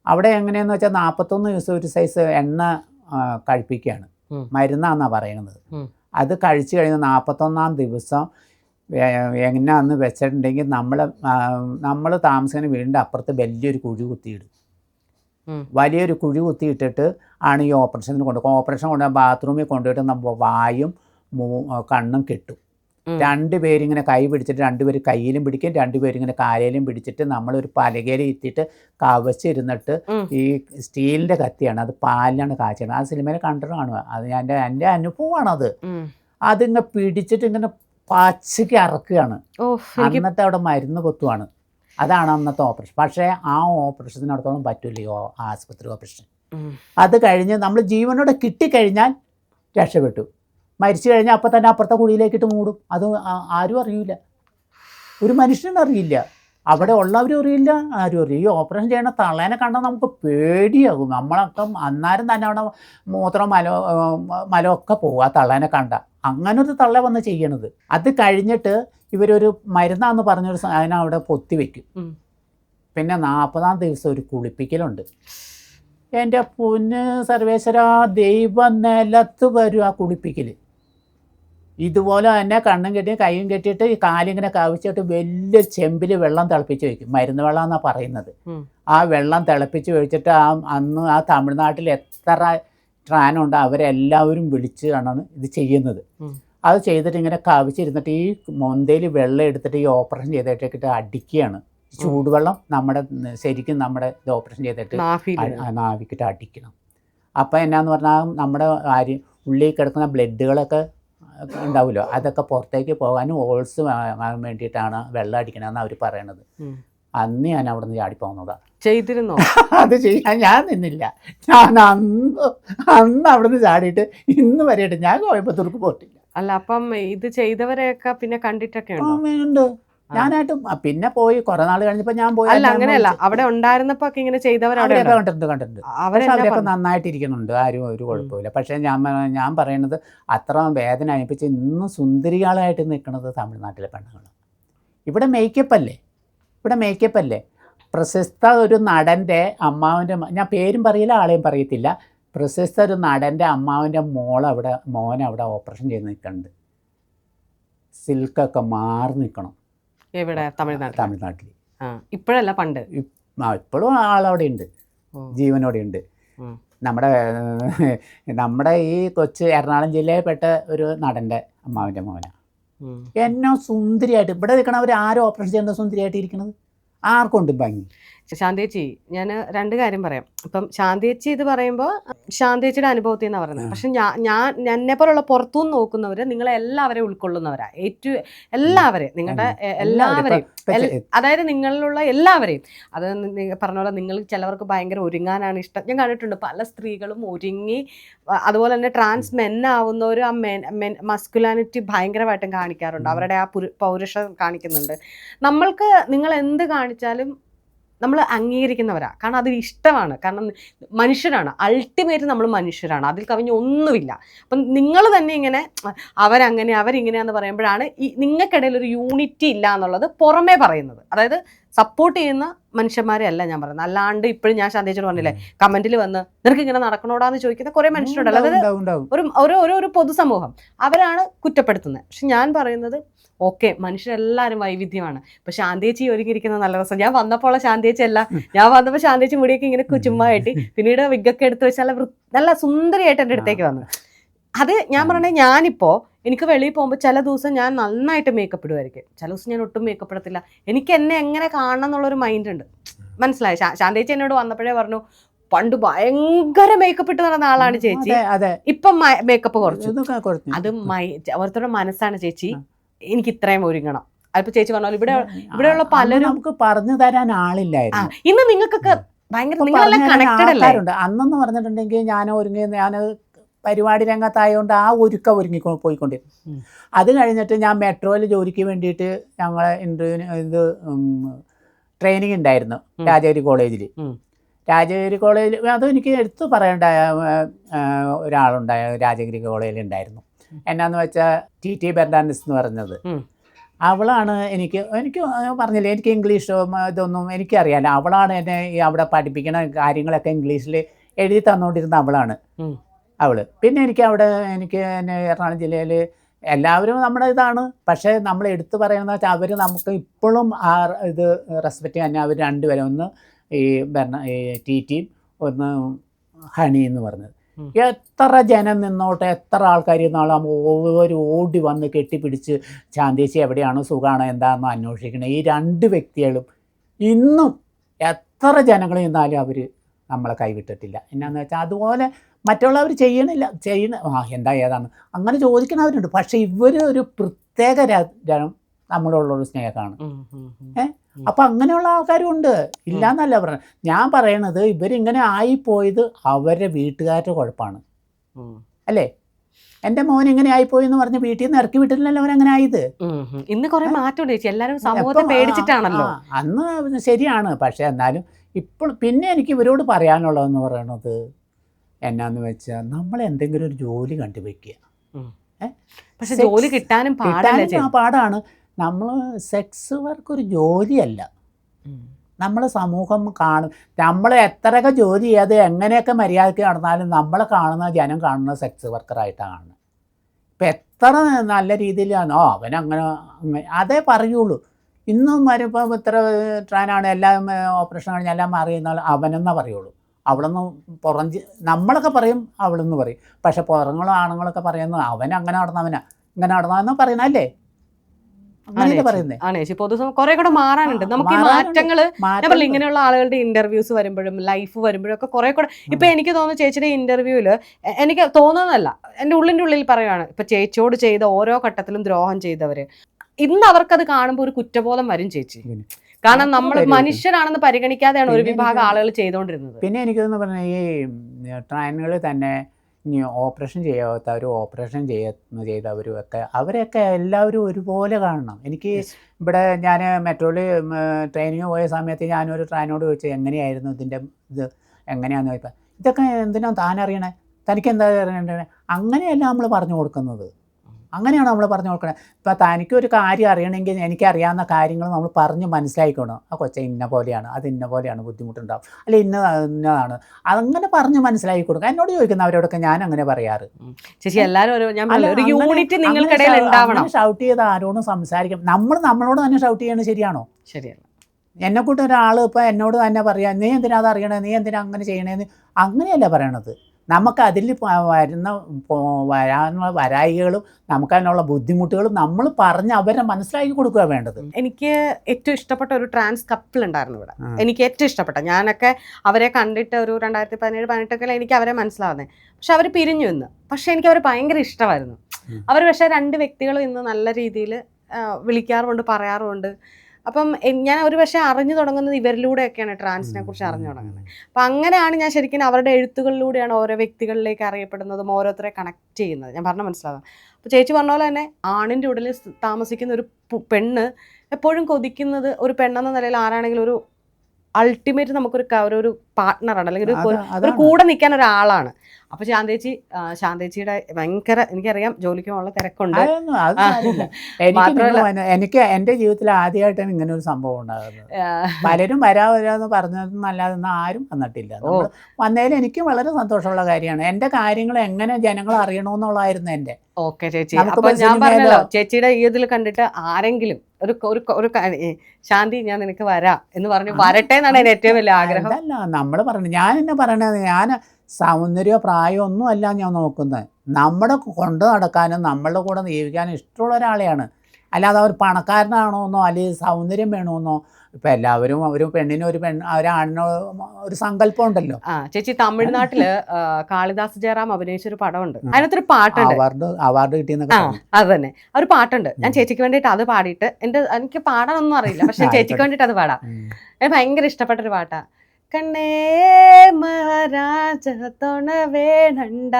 അവിടെ എങ്ങനെയെന്ന് വെച്ചാൽ നാൽപ്പത്തൊന്ന് ദിവസം ഒരു സൈസ് എണ്ണ കഴിപ്പിക്കുകയാണ്. മരുന്നാന്നാണ് പറയുന്നത് അത് കഴിച്ചു കഴിഞ്ഞ നാൽപ്പത്തൊന്നാം ദിവസം എങ്ങനെയാന്ന് വെച്ചിട്ടുണ്ടെങ്കിൽ നമ്മൾ നമ്മൾ താമസിക്കുന്ന വീടിന്റെ അപ്പുറത്ത് വലിയൊരു കുഴി കുത്തിയിടും വലിയൊരു കുഴി കുത്തിയിട്ടിട്ട് ആണ് ഈ ഓപ്പറേഷനിൽ കൊണ്ടുപോകും ഓപ്പറേഷൻ കൊണ്ടുപോകാൻ ബാത്റൂമിൽ കൊണ്ടുപോയിട്ട് നമ്മൾ വായും കണ്ണും കെട്ടും. രണ്ടുപേരിങ്ങനെ കൈ പിടിച്ചിട്ട് രണ്ടുപേര് കയ്യിലും പിടിക്കും രണ്ടുപേരിങ്ങനെ കാലയിലും പിടിച്ചിട്ട് നമ്മളൊരു പലകയിൽ എത്തിയിട്ട് കവച്ചിരുന്നിട്ട് ഈ സ്റ്റീലിന്റെ കത്തിയാണ് അത് പാലിലാണ് കാച്ചുന്നത് ആ സിനിമയിൽ കണ്ടിട്ട് കാണുക അത് എന്റെ എന്റെ അനുഭവമാണത്. ഉം. അതിങ്ങനെ പിടിച്ചിട്ട് ഇങ്ങനെ പച്ചയ്ക്ക് അറക്കുകയാണ്. അന്നത്തെ അവിടെ മരുന്ന് കൊത്തുവാണ്. അതാണ് അന്നത്തെ ഓപ്പറേഷൻ. പക്ഷേ ആ ഓപ്പറേഷത്തിനടുത്തോളം ഓ- ആശുപത്രി ഓപ്പറേഷൻ. അത് കഴിഞ്ഞ് നമ്മൾ ജീവനോടെ കിട്ടിക്കഴിഞ്ഞാൽ രക്ഷപ്പെട്ടു. മരിച്ചു കഴിഞ്ഞാൽ അപ്പം തന്നെ അപ്പുറത്തെ കുഴിയിലേക്കിട്ട് മൂടും. അത് ആരും അറിയില്ല ഒരു മനുഷ്യനറിയില്ല അവിടെ ഉള്ളവരും അറിയില്ല ആരും അറിയില്ല. ഈ ഓപ്പറേഷൻ ചെയ്യണ തള്ളേനെ കണ്ടാൽ നമുക്ക് പേടിയാകും. നമ്മളൊക്കെ അന്നേരം തന്നെ അവിടെ മൂത്രം മലോ മലമൊക്കെ പോകും ആ തള്ളേനെ കണ്ട. അങ്ങനൊരു തള്ള വന്ന് ചെയ്യണത്. അത് കഴിഞ്ഞിട്ട് ഇവരൊരു മരുന്നാന്ന് പറഞ്ഞൊരു സാധനം അവിടെ പൊത്തി വെക്കും. പിന്നെ നാൽപ്പതാം ദിവസം ഒരു കുളിപ്പിക്കലുണ്ട്. എന്റെ പൊന്ന് സർവേശ്വര ദൈവം നിലത്ത് വരും ആ കുളിപ്പിക്കൽ ഇതുപോലെ തന്നെ കണ്ണും കെട്ടി കൈയും കെട്ടിയിട്ട് ഈ കാലിങ്ങനെ കവിച്ചിട്ട് വലിയ ചെമ്പിൽ വെള്ളം തിളപ്പിച്ച് വെക്കും. മരുന്ന് വെള്ളം എന്നാണ് പറയുന്നത് ആ വെള്ളം തിളപ്പിച്ച് വെച്ചിട്ട് ആ അന്ന് ആ തമിഴ്നാട്ടിൽ എത്ര ട്രാനുണ്ട് അവരെല്ലാവരും വിളിച്ച് കാണാണ് ഇത് ചെയ്യുന്നത്. അത് ചെയ്തിട്ട് ഇങ്ങനെ കവിച്ചിരുന്നിട്ട് ഈ മൊന്തയിൽ വെള്ളം എടുത്തിട്ട് ഈ ഓപ്പറേഷൻ ചെയ്തിട്ട് അടിക്കുകയാണ്. ചൂടുവെള്ളം നമ്മുടെ ശരിക്കും നമ്മുടെ ഇത് ഓപ്പറേഷൻ ചെയ്തിട്ട് നാവിക്കിട്ട് അടിക്കണം. അപ്പം എന്നാന്ന് പറഞ്ഞാൽ നമ്മുടെ ആര് ഉള്ളിൽ കിടക്കുന്ന ബ്ലഡുകളൊക്കെ ഉണ്ടാവുമല്ലോ. അതൊക്കെ പുറത്തേക്ക് പോകാനും ഓൾസ് വാങ്ങാൻ വേണ്ടിയിട്ടാണ് വെള്ളം അടിക്കണമെന്ന് അവർ പറയണത്. അന്ന് ഞാൻ അവിടെ നിന്ന് ചാടിപ്പോകുന്നതാണ് ചെയ്തിരുന്നു? അത് ചെയ്യാൻ ഞാൻ നിന്നില്ല. ഞാൻ അന്ന് അന്ന് അവിടെ നിന്ന് ചാടിയിട്ട് ഇന്ന് വരെയായിട്ട് ഞാൻ കോയമ്പത്തൂർക്ക് പോയിട്ടില്ല. അല്ല അപ്പം ഇത് ചെയ്തവരെയൊക്കെ പിന്നെ കണ്ടിട്ടൊക്കെ ഉണ്ട്. ഞാനായിട്ട് പിന്നെ പോയി കുറെ നാൾ കഴിഞ്ഞപ്പോ ഞാൻ പോയി അല്ല അങ്ങനെയല്ല. അവിടെ ഉണ്ടായിരുന്നപ്പോ ഇങ്ങനെ ചെയ്തവരൊക്കെ? കണ്ടിട്ടുണ്ട് കണ്ടിട്ടുണ്ട്. അവരൊക്കെ നന്നായിട്ടിരിക്കുന്നുണ്ട്. ആരും ഒരു കുഴപ്പമില്ല പക്ഷേ ഞാൻ ഞാൻ പറയുന്നത് അത്ര വേദന അനുഭവിച്ച് ഇന്നും സുന്ദരികളായിട്ട് നിൽക്കുന്നത് തമിഴ്നാട്ടിലെ പെണ്ണുങ്ങൾ ഇവിടെ മേക്കപ്പ് അല്ലേ? ഇവിടെ മേക്കപ്പ് അല്ലേ? പ്രശസ്ത ഒരു നടന്റെ അമ്മാവന്റെ ഞാൻ പേരും പറയില്ല ആളെയും പറയത്തില്ല. പ്രശസ്ത ഒരു നടന്റെ അമ്മാവന്റെ മോൾ അവിടെ മോൻ അവിടെ ഓപ്പറേഷൻ ചെയ്ത് നിൽക്കുന്നുണ്ട് സിൽക്കൊക്കെ മാറി നിൽക്കണം. എവിടെ? തമിഴ്നാട് തമിഴ്നാട്ടിൽ ഇപ്പോഴല്ല പണ്ട്? ഇപ്പോഴും ആളവിടെ ഉണ്ട് ജീവനോടെ ഉണ്ട് നമ്മുടെ നമ്മുടെ ഈ കൊച്ച് എറണാകുളം ജില്ലയിൽപ്പെട്ട ഒരു നടന്റെ അമ്മാവിന്റെ മോനാണ് എന്നോ സുന്ദരിയായിട്ട് ഇവിടെ നിൽക്കണവർ ആരും ഓപ്പറേഷൻ ചെയ്യേണ്ട സുന്ദരിയായിട്ട് ഇരിക്കണത് ആർക്കുണ്ട് ഭംഗി? ശാന്തേച്ചി ഞാൻ രണ്ട് കാര്യം പറയാം. ഇപ്പം ശാന്തേച്ചി ഇത് പറയുമ്പോൾ ശാന്തേച്ചിയുടെ അനുഭവത്തിൽ നിന്നാണ് പറയുന്നത്. പക്ഷെ ഞാൻ ഞാൻ എന്നെ പോലുള്ള പുറത്തുനിന്ന് നോക്കുന്നവർ നിങ്ങളെ എല്ലാവരെയും ഉൾക്കൊള്ളുന്നവരാ. ഏറ്റവും എല്ലാവരെയും നിങ്ങളുടെ എല്ലാവരെയും. അതായത് നിങ്ങളിലുള്ള എല്ലാവരെയും. അത് പറഞ്ഞ പോലെ നിങ്ങൾ ചിലവർക്ക് ഭയങ്കര ഒരുങ്ങാനാണ് ഇഷ്ടം. ഞാൻ കണ്ടിട്ടുണ്ട് പല സ്ത്രീകളും ഒരുങ്ങി അതുപോലെ തന്നെ ട്രാൻസ് മെൻ ആവുന്നവരും ആ മെൻ മെൻ മസ്കുലാനിറ്റി ഭയങ്കരമായിട്ടും കാണിക്കാറുണ്ട്. അവരുടെ ആ പുരു പൗരുഷം കാണിക്കുന്നുണ്ട്. നമ്മൾക്ക് നിങ്ങൾ എന്ത് കാണിച്ചാലും നമ്മൾ അംഗീകരിക്കുന്നവരാ. കാരണം അതിൽ ഇഷ്ടമാണ്. കാരണം മനുഷ്യരാണ്. അൾട്ടിമേറ്റ് നമ്മൾ മനുഷ്യരാണ്. അതിൽ കവിഞ്ഞ് ഒന്നുമില്ല. അപ്പം നിങ്ങൾ തന്നെ ഇങ്ങനെ അവരങ്ങനെ അവരിങ്ങനെയാന്ന് പറയുമ്പോഴാണ് ഈ നിങ്ങൾക്കിടയിൽ ഒരു യൂണിറ്റി ഇല്ല എന്നുള്ളത് പുറമേ പറയുന്നത്. അതായത് സപ്പോർട്ട് ചെയ്യുന്ന മനുഷ്യന്മാരെ അല്ല ഞാൻ പറയുന്നത് അല്ലാണ്ട് ഇപ്പോഴും ഞാൻ ശാന്തിച്ചോട് പറഞ്ഞില്ലേ കമന്റിൽ വന്ന് നിനക്ക് ഇങ്ങനെ നടക്കണോടാന്ന് ചോദിക്കുന്ന കുറെ മനുഷ്യരുണ്ടല്ലോ. അതായത്. ഒരു ഒരു ഒരു പൊതുസമൂഹം. അവരാണ് കുറ്റപ്പെടുത്തുന്നത്. പക്ഷെ ഞാൻ പറയുന്നത് ഓക്കെ മനുഷ്യരെല്ലാവരും വൈവിധ്യമാണ്. ഇപ്പൊ ശാന്തേച്ചി ഒരുങ്ങിയിരിക്കുന്ന നല്ല രസം. ഞാൻ വന്നപ്പോൾ ശാന്തേച്ചി അല്ല. ഞാൻ വന്നപ്പോൾ ശാന്തേച്ചി മുടിയൊക്കെ ഇങ്ങനെ ചുമ്മാ കെട്ടി പിന്നീട് വിഗ്ഗൊക്കെ എടുത്ത് വെച്ച് നല്ല നല്ല സുന്ദരിയായിട്ട് എന്റെ അടുത്തേക്ക് വന്നു. അത് ഞാൻ പറഞ്ഞത് ഞാനിപ്പോ എനിക്ക് വെളിയിൽ പോകുമ്പോൾ ചില ദിവസം ഞാൻ നന്നായിട്ട് മേക്കപ്പ് ഇടുമായിരിക്കും ചില ദിവസം ഞാൻ ഒട്ടും മേക്കപ്പ് ഇടത്തില്ല. എനിക്ക് എന്നെ എങ്ങനെ കാണണം എന്നുള്ളൊരു മൈൻഡ് ഉണ്ട്. മനസ്സിലായി? ശാന്തേച്ചി എന്നോട് വന്നപ്പോഴേ പറഞ്ഞു പണ്ട് ഭയങ്കര മേക്കപ്പ് ഇട്ട് നടന്ന ആളാണ് ചേച്ചി. ഇപ്പം മേക്കപ്പ് കുറച്ചു. അത് ഓരോരുത്തരുടെ മനസ്സാണ് ചേച്ചി. എനിക്ക് ഇത്രയും ഒരുങ്ങണം. അതിപ്പോ ചേച്ചി പറഞ്ഞു ഇവിടെ ഇവിടെയുള്ള പലരും- നമുക്ക് പറഞ്ഞു തരാൻ ആളില്ലായിരുന്നു. ഇന്ന് നിങ്ങൾക്കൊക്കെ ഭയങ്കര അന്നെന്ന് പറഞ്ഞിട്ടുണ്ടെങ്കിൽ ഞാൻ ഒരുങ്ങി ഞാൻ പരിപാടി രംഗത്തായതുകൊണ്ട് ആ ഒരുക്ക ഒരുങ്ങി പോയിക്കൊണ്ടിരുന്നു. അത് കഴിഞ്ഞിട്ട് ഞാൻ മെട്രോയിൽ ജോലിക്ക് വേണ്ടിയിട്ട് ഞങ്ങളെ ഇന്റർവ്യൂവിന് ഇത് ട്രെയിനിങ് ഉണ്ടായിരുന്നു. രാജഗിരി കോളേജിൽ. രാജഗിരി കോളേജിൽ അതും എനിക്ക് എടുത്തു പറയേണ്ട ഒരാളുണ്ടായ രാജഗിരി കോളേജിൽ ഉണ്ടായിരുന്നു എന്നാന്ന് വെച്ചാൽ ടി ടി ബെർഡാനിസ് എന്ന് പറഞ്ഞത്. അവളാണ് എനിക്ക് എനിക്ക് പറഞ്ഞില്ലേ എനിക്ക് ഇംഗ്ലീഷോ ഇതൊന്നും എനിക്കറിയാല്ല. അവളാണ് എന്നെ ഈ അവിടെ പഠിപ്പിക്കുന്ന കാര്യങ്ങളൊക്കെ ഇംഗ്ലീഷിൽ എഴുതി തന്നുകൊണ്ടിരുന്ന അവളാണ്. ഉം. അവൾ. പിന്നെ എനിക്ക് അവിടെ എനിക്ക് എന്നെ എറണാകുളം ജില്ലയിൽ എല്ലാവരും നമ്മുടെ ഇതാണ്. പക്ഷേ നമ്മൾ എടുത്തു പറയുന്നത് വെച്ചാൽ അവർ നമുക്ക് ഇപ്പോഴും ആ ഇത് റെസ്പെക്റ്റ് തന്നെ അവർ രണ്ടുപേരും. ഒന്ന് ഈ ഭരണ ഈ ടി ടിയും ഒന്ന് ഹണി എന്ന് പറഞ്ഞത്. എത്ര ജനം നിന്നോട്ടെ എത്ര ആൾക്കാർ നിന്നാളും ഓരോ ഓടി വന്ന് കെട്ടിപ്പിടിച്ച് ശാന്തേശി എവിടെയാണ് സുഖമാണോ എന്താണെന്നോ അന്വേഷിക്കണേ. ഈ രണ്ട് വ്യക്തികളും ഇന്നും എത്ര ജനങ്ങൾ നിന്നാലും അവർ നമ്മളെ കൈവിട്ടിട്ടില്ല. എന്നാന്ന് വെച്ചാൽ അതുപോലെ മറ്റുള്ളവർ ചെയ്യണില്ല. ചെയ്യണ ആ എന്താ ഏതാണ്? അങ്ങനെ ചോദിക്കണവരുണ്ട് പക്ഷേ ഇവർ ഒരു പ്രത്യേക രാജ്യം നമ്മളോടുള്ളൊരു നമ്മളോടുള്ള സ്നേഹമാണ്. ഏ? അപ്പം അങ്ങനെയുള്ള ആൾക്കാരും ഉണ്ട് ഇല്ലാന്നല്ല പറഞ്ഞത് ഞാൻ പറയണത് ഇവരിങ്ങനെ ആയിപ്പോയത് അവരുടെ വീട്ടുകാരുടെ കുഴപ്പമാണ് അല്ലേ? എന്റെ മോൻ ഇങ്ങനെ ആയിപ്പോയി എന്ന് പറഞ്ഞ് വീട്ടിൽ നിന്ന് ഇറക്കി വിട്ടില്ലല്ലോ അവരങ്ങനെ ആയത്. ഉം, ഉം. ഇന്ന് കുറെ മാറ്റം ചേച്ചി. എല്ലാരും സമൂഹത്തെ പേടിച്ചിട്ടാണല്ലോ. അന്ന് ശരിയാണ്. പക്ഷെ എന്നാലും ഇപ്പോൾ പിന്നെ എനിക്ക് ഇവരോട് പറയാനുള്ളതെന്ന് പറയണത് എന്നാന്ന് വെച്ചാൽ നമ്മൾ എന്തെങ്കിലും ഒരു ജോലി കണ്ടുവയ്ക്കുക പക്ഷെ ജോലി കിട്ടാനും കിട്ടാനും പാടാണ്. നമ്മൾ സെക്സ് വർക്ക് ഒരു ജോലിയല്ല. നമ്മൾ സമൂഹം കാണും. നമ്മൾ എത്രയൊക്കെ ജോലി ചെയ്യാതെ എങ്ങനെയൊക്കെ മര്യാദയ്ക്ക് നടന്നാലും നമ്മളെ കാണുന്ന ജനം കാണുന്ന സെക്സ് വർക്കറായിട്ടാണ് ഇപ്പം എത്ര നല്ല രീതിയിലാണോ. അവൻ അങ്ങനെ അങ്ങനെ അതേ പറയുള്ളൂ. ഇന്നും വരുമ്പോൾ ഇത്ര ട്രാനാണ് എല്ലാം ഓപ്പറേഷൻ കഴിഞ്ഞ് എല്ലാം മാറിയെന്നാൽ അവനെന്നാ പറയുള്ളൂ. അവളൊന്നും പുറം നമ്മളൊക്കെ പറയും അവളെന്ന് പറയും. പക്ഷെ പുറങ്ങളും ആണുങ്ങളൊക്കെ പറയുന്നത് അവൻ അങ്ങനെ നടന്നവനാ ഇങ്ങനെ നടന്നവെന്ന് പറയുന്നല്ലേ കുറെ കൂടെ മാറാനുണ്ട്. നമുക്ക് ഈ മാറാനുണ്ട്. ഞാൻ പറഞ്ഞില്ല ഇങ്ങനെയുള്ള ആളുകളുടെ ഇന്റർവ്യൂസ് വരുമ്പോഴും ലൈഫ് വരുമ്പോഴും ഒക്കെ കുറെ കൂടെ ഇപ്പൊ എനിക്ക് തോന്നുന്നു ചേച്ചിയുടെ ഇന്റർവ്യൂവിൽ എനിക്ക് തോന്നുന്നതല്ല. എന്റെ ഉള്ളിന്റെ ഉള്ളിൽ പറയുകയാണ് ഇപ്പൊ ചേച്ചിയോട് ചെയ്ത ഓരോ ഘട്ടത്തിലും ദ്രോഹം ചെയ്തവര്. ഇന്ന് അവർക്കത് കാണുമ്പോൾ ഒരു കുറ്റബോധം വരും ചേച്ചി. കാരണം നമ്മൾ മനുഷ്യരാണെന്ന് പരിഗണിക്കാതെയാണ് ഒരു വിഭാഗം ആളുകൾ ചെയ്തുകൊണ്ടിരുന്നത് പിന്നെ എനിക്കെന്ന് പറഞ്ഞാൽ ഈ ട്രാനുകൾ തന്നെ ഓപ്പറേഷൻ ചെയ്യാത്തവരും ഓപ്പറേഷൻ ചെയ്യുന്ന ചെയ്തവരും ഒക്കെ അവരെയൊക്കെ എല്ലാവരും ഒരുപോലെ കാണണം. എനിക്ക് ഇവിടെ ഞാൻ മെട്രോയിൽ ട്രെയിനിങ് പോയ സമയത്ത് ഞാനൊരു ട്രെയിനോട് ചോദിച്ചു എങ്ങനെയായിരുന്നു ഇതിന്റെ ഇത്? എങ്ങനെയാണെന്ന് ചോദിച്ചാൽ ഇതൊക്കെ എന്തിനാ താൻ അറിയണേ തനിക്ക് എന്താ അറിയണ്ടേ? അങ്ങനെയല്ല നമ്മൾ പറഞ്ഞു കൊടുക്കുന്നത്. അങ്ങനെയാണ് നമ്മൾ പറഞ്ഞു കൊടുക്കുന്നത് ഇപ്പം തനിക്കൊരു കാര്യം അറിയണമെങ്കിൽ എനിക്കറിയാവുന്ന കാര്യങ്ങൾ നമ്മൾ പറഞ്ഞ് മനസ്സിലാക്കിക്കണം. ആ കൊച്ച ഇന്ന പോലെയാണ് അത് ഇന്ന പോലെയാണ് ബുദ്ധിമുട്ടുണ്ടാവും. അല്ല ഇന്ന ഇന്നതാണ്. അതങ്ങനെ പറഞ്ഞ് മനസ്സിലാക്കി കൊടുക്കുക എന്നോട് ചോദിക്കുന്നവരോടൊക്കെ ഞാൻ അങ്ങനെ പറയാറ്. ചേച്ചി എല്ലാവരും ഷൗട്ട് ചെയ്ത് ആരോടും സംസാരിക്കും. നമ്മൾ നമ്മളോട് തന്നെ ഷൗട്ട് ചെയ്യണത് ശരിയാണോ? ശരിയല്ല. എന്നെ കൂട്ടൊരാൾ ഇപ്പോൾ എന്നോട് തന്നെ പറയാം നീ എന്തിനാ അത് അറിയണേ? നീ എന്തിനാ അങ്ങനെ ചെയ്യണേന്ന്? അങ്ങനെയല്ല പറയണത്. നമുക്ക് അതിൽ വരുന്ന വരാനുള്ള വരായികളും നമുക്ക് അതിനുള്ള ബുദ്ധിമുട്ടുകളും നമ്മൾ പറഞ്ഞ് അവരെ മനസ്സിലാക്കി കൊടുക്കുക വേണ്ടത്. എനിക്ക് ഏറ്റവും ഇഷ്ടപ്പെട്ട ഒരു ട്രാൻസ് കപ്പിൾ ഉണ്ടായിരുന്നു ഇവിടെ. എനിക്ക് ഏറ്റവും ഇഷ്ടപ്പെട്ട. ഞാനൊക്കെ അവരെ കണ്ടിട്ട് ഒരു രണ്ടായിരത്തി പതിനേഴ് പതിനെട്ടൊക്കെ എനിക്ക് അവരെ മനസ്സിലാവുന്നത് പക്ഷെ അവർ പിരിഞ്ഞു ഇന്ന്. പക്ഷെ എനിക്ക് അവർ ഭയങ്കര ഇഷ്ടമായിരുന്നു. അവർ പക്ഷേ രണ്ട് വ്യക്തികളും ഇന്ന് നല്ല രീതിയിൽ വിളിക്കാറുമുണ്ട് പറയാറുമുണ്ട്. അപ്പം ഞാൻ ഒരു പക്ഷേ അറിഞ്ഞു തുടങ്ങുന്നത് ഇവരിലൂടെയൊക്കെയാണ് ട്രാൻസിനെ കുറിച്ച് അറിഞ്ഞു തുടങ്ങുന്നത്. അപ്പം അങ്ങനെയാണ് ഞാൻ ശരിക്കും അവരുടെ എഴുത്തുകളിലൂടെയാണ് ഓരോ വ്യക്തികളിലേക്ക് അറിയപ്പെടുന്നതും ഓരോരുത്തരെ കണക്ട് ചെയ്യുന്നത്. ഞാൻ പറഞ്ഞ മനസ്സിലാകാം അപ്പോൾ ചേച്ചി പറഞ്ഞ പോലെ തന്നെ ആണിന്റെ ഉടലിൽ താമസിക്കുന്ന ഒരു പെണ്ണ് എപ്പോഴും കൊതിക്കുന്നത് ഒരു പെണ്ണെന്ന നിലയിൽ ആരാണെങ്കിലും ഒരു അൾട്ടിമേറ്റ് നമുക്കൊരു ഒരു പാർട്ട്ണറാണ് അല്ലെങ്കിൽ ഒരു. കൂടെ നിൽക്കാൻ ഒരാളാണ്. അപ്പൊ ശാന്തേച്ചി ശാന്തേച്ചിയുടെ ഭയങ്കര എനിക്കറിയാം ജോലിക്ക് പോകാനുള്ള തിരക്കുണ്ട്. എനിക്ക് മാത്രമല്ല- എനിക്ക് എന്റെ ജീവിതത്തിൽ ആദ്യമായിട്ടാണ് ഇങ്ങനെ ഒരു സംഭവം ഉണ്ടാകുന്നത്. പലരും വരാ വരാന്ന് പറഞ്ഞതെന്നല്ലാതെ ആരും വന്നിട്ടില്ല. വന്നതിൽ എനിക്ക് വളരെ സന്തോഷമുള്ള കാര്യമാണ്. എന്റെ കാര്യങ്ങൾ എങ്ങനെ ജനങ്ങൾ അറിയണമെന്നുള്ളതായിരുന്നു എന്റെ ഓക്കെ ചേച്ചി. അപ്പൊ ഞാൻ പറഞ്ഞല്ലോ ചേച്ചിയുടെ ഈ ഇതിൽ കണ്ടിട്ട് ആരെങ്കിലും ഒരു ഒരു ഒരു ശാന്തി ഞാൻ നിനക്ക് വരാം എന്ന് പറഞ്ഞു വരട്ടെ എന്നാണ് എന്റെ ഏറ്റവും വലിയ ആഗ്രഹം. നമ്മൾ പറഞ്ഞു ഞാൻ എന്നെ പറയണത് ഞാൻ സൗന്ദര്യ പ്രായമൊന്നും അല്ല ഞാൻ നോക്കുന്നത്. നമ്മുടെ കൊണ്ട് നടക്കാനും നമ്മളുടെ കൂടെ ജീവിക്കാനും ഇഷ്ടമുള്ള ഒരാളെയാണ്. അല്ലാതെ അവർ പണക്കാരനാണോന്നോ അല്ലെങ്കിൽ സൗന്ദര്യം വേണമെന്നോ ഇപ്പം എല്ലാവരും ഒരു പെണ്ണിന് ഒരു പെൺ ഒരാണിനോ ഒരു സങ്കല്പം ഉണ്ടല്ലോ. ആ ചേച്ചി തമിഴ്നാട്ടിൽ കാളിദാസ് ജയറാം അഭിനയിച്ച ഒരു പടമുണ്ട് അതിനകത്തൊരു പാട്ടുണ്ട്. അവാർഡ് അവാർഡ് കിട്ടിയെന്നൊക്കെ. അത് തന്നെ. ഒരു പാട്ടുണ്ട്. ഞാൻ ചേച്ചിക്ക് വേണ്ടിയിട്ട് അത് പാടിയിട്ട് എന്റെ എനിക്ക് പാടാനൊന്നും അറിയില്ല. പക്ഷെ ചേച്ചിക്ക് വേണ്ടിയിട്ട് അത് പാടാം. എനിക്ക് ഭയങ്കര ഇഷ്ടപ്പെട്ട ഒരു പാട്ടാ. കണ്ണേ മഹാരാജ തുണ വേണണ്ട.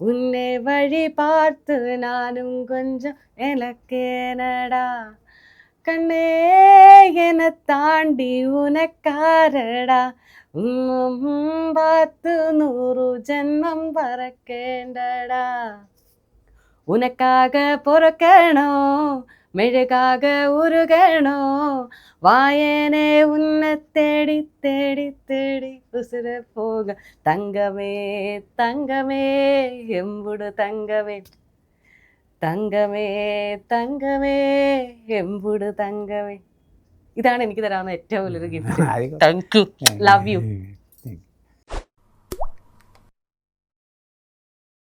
ഉന്നെ വഴി പാർത്ത് നാനും കൊഞ്ചം ഇലക്കേനടാ കണ്ണേ എന്നെ താണ്ടി ഉനക്കാരടാ. പാത്ത് നൂറു ജന്മം പറക്കേണ്ടടാ. ഉനക്കാക പൊറക്കണോ? മെഴുകാക ഉരുകണോ? വായനെ ഉന്നെ തേടി തേടി തേടി ഉസിര പോക. തങ്കമേ തങ്കമേ എമ്പുടു തങ്കമേ. തങ്കമേ തങ്കമേ എമ്പുടു തങ്കമേ. ഇതാണ് എനിക്ക് തരാവുന്ന ഏറ്റവും വലിയൊരു gift thank you love you